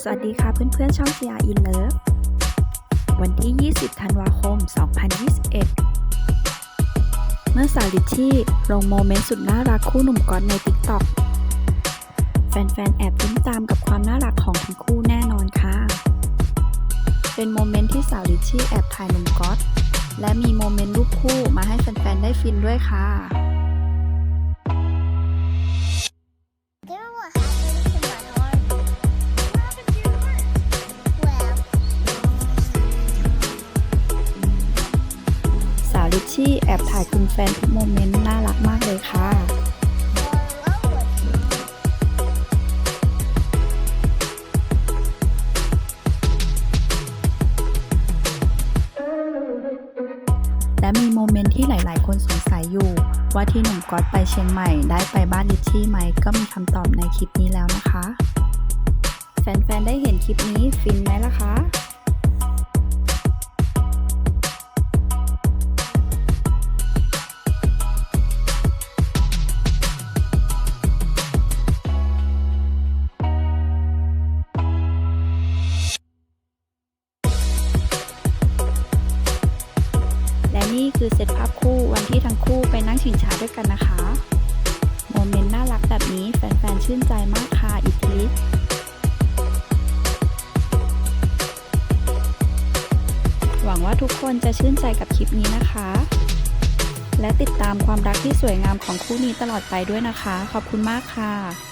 สวัสดีค่ะเพื่อนๆ ช่อง CR In Love วันที่ 20 ธันวาคม 2021 เมื่อสาวลิชชี่ลงโมเมนต์สุดน่ารักคู่หนุ่มก๊อตใน TikTok แฟนๆ แอบยิ้มตามกับความน่ารักของทั้งคู่แน่นอนค่ะ เป็นโมเมนต์ที่สาวลิชชี่แอบถ่ายหนุ่มก๊อตและมีโมเมนต์รูปคู่มาให้แฟนๆ ได้ฟินด้วยค่ะ กุชชี่แอบถ่ายคุณแฟนทุกโมเมนต์น่ารักมากเลยค่ะและมีโมเมนต์ที่หลาย ๆ คนสงสัยอยู่ ว่าที่หนุ่มก๊อตไปเชียงใหม่ได้ไปบ้านลิชชี่ไหม ก็มีคำตอบในคลิปนี้แล้วนะคะ แฟน ๆ ได้เห็นคลิปนี้ฟินไหมล่ะคะ นี่คือเซตภาพคู่วันที่ทั้งคู่ไปนั่งชิงช้าด้วยกันนะคะ โมเมนต์น่ารักแบบนี้แฟนๆ ชื่นใจมากค่ะอิทธิฤทธิ์หวังว่าทุกคนจะชื่นใจกับคลิปนี้นะคะ และติดตามความรักที่สวยงามของคู่นี้ตลอดไปด้วยนะคะ ขอบคุณมากค่ะ